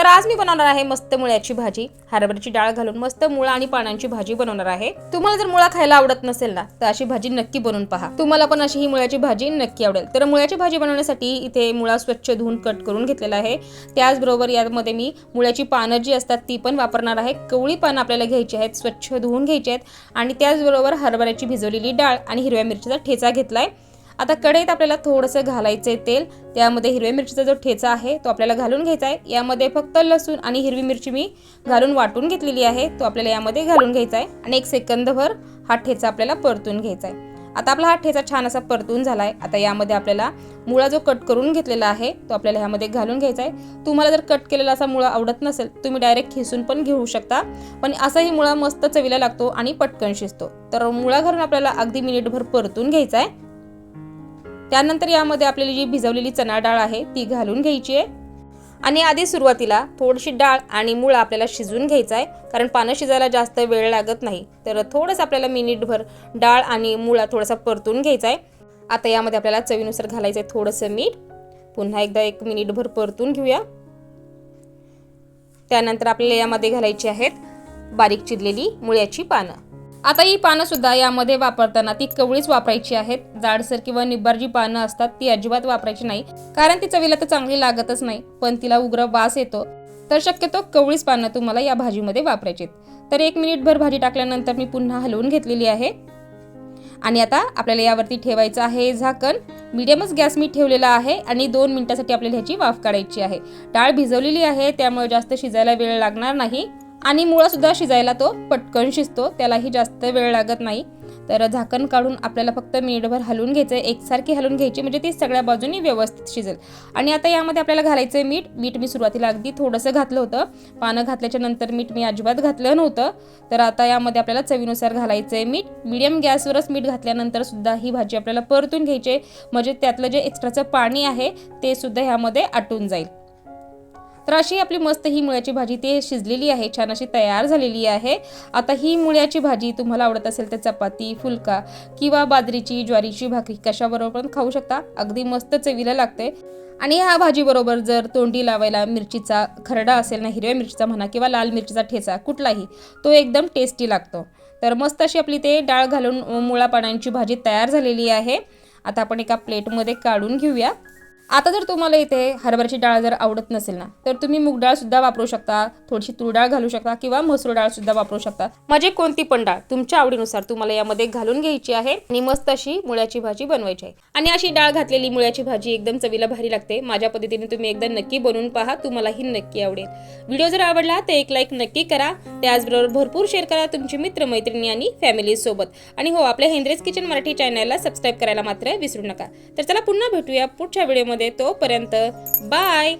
तर आज मी बनवणार आहे मस्त मुळ्याची भाजी. हरभऱ्याची डाळ घालून मस्त मुळा आणि पानांची भाजी बनवणार आहे. तुम्हाला जर मुळा खायला आवडत नसेल ना तर अशी भाजी नक्की बनवून पहा. तुम्हाला पण अशी ही मुळ्याची भाजी नक्की आवडेल. तर मुळ्याची भाजी बनवण्यासाठी इथे मुळा स्वच्छ धुवून कट करून घेतलेला आहे. त्याचबरोबर यामध्ये मी मुळ्याची पानं जी असतात ती पण वापरणार आहे. कवळी पानं आपल्याला घ्यायची आहेत स्वच्छ धुवून घ्यायची आहेत. आणि त्याचबरोबर हरभऱ्याची भिजवलेली डाळ आणि हिरव्या मिरचीचा ठेचा घेतलाय. आता कढईत आपल्याला थोडंसं घालायचं तेल. त्यामध्ये हिरव्या मिरचीचा जो ठेचा आहे तो आपल्याला घालून घ्यायचा आहे. यामध्ये फक्त लसूण आणि हिरवी मिरची मी घालून वाटून घेतलेली आहे. तो आपल्याला यामध्ये घालून घ्यायचा आहे. आणि एक सेकंदभर हा ठेचा आपल्याला परतून घ्यायचा आहे. आता आपला हा ठेचा छान असा परतून झाला आहे आता यामध्ये आपल्याला मुळा जो कट करून घेतलेला आहे तो आपल्याला ह्यामध्ये घालून घ्यायचा आहे. तुम्हाला जर कट केलेला असा मुळा आवडत नसेल तुम्ही डायरेक्ट खिसून पण घेऊ शकता. पण असाही मुळा मस्त चवीला लागतो आणि पटकन शिजतो. तर मुळा घालून आपल्याला अगदी मिनिटभर परतून घ्यायचा आहे. त्यानंतर यामध्ये आपल्याला जी भिजवलेली चणा डाळ आहे ती घालून घ्यायची आहे. आणि आधी सुरुवातीला थोडीशी डाळ आणि मूळ आपल्याला शिजवून घ्यायचा आहे कारण पानं शिजायला जास्त वेळ लागत नाही. तर थोडंसं आपल्याला मिनिटभर डाळ आणि मुळा थोडासा परतून घ्यायचा आहे आता यामध्ये आपल्याला चवीनुसार घालायचं आहे थोडंसं मीठ. पुन्हा एकदा एक मिनिटभर परतून घेऊया. त्यानंतर आपल्याला यामध्ये घालायची आहेत बारीक चिरलेली मुळ्याची पानं. आता ही पानं सुद्धा यामध्ये वापरताना ती कवळीच वापरायची आहेत. जाडसर किंवा निब्बार जी पानं असतात ती अजिबात वापरायची नाही. कारण ती चवीला तर चांगली लागतच नाही पण तिला उग्र वास येतो. तर शक्यतो कवळीच पानं तुम्हाला या भाजीमध्ये वापरायची तर एक मिनिटभर भाजी टाकल्यानंतर मी पुन्हा हलवून घेतलेली आहे. आणि आता आपल्याला यावरती ठेवायचं आहे झाकण. मिडियमच गॅस मी ठेवलेला आहे आणि दोन मिनिटासाठी आपल्याला ह्याची वाफ काढायची आहे. डाळ भिजवलेली आहे त्यामुळे जास्त शिजायला वेळ लागणार नाही. आणि मुळासुद्धा शिजायला तो पटकन शिजतो त्यालाही जास्त वेळ लागत नाही. तर झाकण काढून आपल्याला फक्त मिनिटभर हलवून घ्यायचं आहे एकसारखी हलवून घ्यायची म्हणजे ती सगळ्या बाजूनी व्यवस्थित शिजेल. आणि आता यामध्ये आपल्याला घालायचं आहे मीठ. मीठ मी सुरुवातीला अगदी थोडंसं घातलं होतं. पानं घातल्याच्या नंतर मीठ मी अजिबात घातलं नव्हतं. तर आता यामध्ये आपल्याला चवीनुसार घालायचं आहे मीठ. मिडियम गॅसवरच मीठ घातल्यानंतर सुद्धा ही भाजी आपल्याला परतून घ्यायची आहे. म्हणजे त्यातलं जे एक्स्ट्राचं पाणी आहे ते सुद्धा ह्यामध्ये आटून जाईल. तर अशी आपली मस्त ही मुळ्याची भाजी ते शिजलेली आहे छान अशी तयार झालेली आहे. आता ही मुळ्याची भाजी तुम्हाला आवडत असेल तर चपाती फुलका किंवा बाजरीची ज्वारीची भाकरी कशाबरोबर पण खाऊ शकता. अगदी मस्त चवीला लागते. आणि ह्या भाजीबरोबर जर तोंडी लावायला मिरचीचा खरडा असेल ना हिरव्या मिरचीचा म्हणा किंवा लाल मिरचीचा ठेचा कुठलाही तो एकदम टेस्टी लागतो. तर मस्त अशी आपली ते डाळ घालून मुळा पानांची भाजी तयार झालेली आहे. आता आपण एका प्लेटमध्ये काढून घेऊया. आता जर तुम्हाला इथे हरभऱ्याची डाळ जर आवडत नसेल ना तर तुम्ही मूग डाळ सुद्धा वापरू शकता थोडीशी तूर डाळ घालू शकता किंवा मसूर डाळ सुद्धा वापरू शकता. म्हणजे कोणती पण डाळ तुमच्या आवडीनुसार तुम्हाला यामध्ये घालून घ्यायची आहे आणि मस्त अशी मुळ्याची भाजी बनवायची आहे. आणि अशी डाळ घातलेली मुळ्याची भाजी एकदम चवीला भारी लागते. माझ्या पद्धतीने तुम्ही एकदा नक्की बनवून पहा तुम्हालाही नक्की आवडेल. व्हिडिओ जर आवडला तर एक लाईक नक्की करा. त्याचबरोबर भरपूर शेअर करा तुमची मित्र मैत्रिणी आणि फॅमिली सोबत. आणि हो आपल्या हेंद्रेज किचन मराठी चॅनलला सबस्क्राईब करायला मात्र विसरू नका. तर चला पुन्हा भेटूया पुढच्या व्हिडिओमध्ये. तोपर्यंत बाय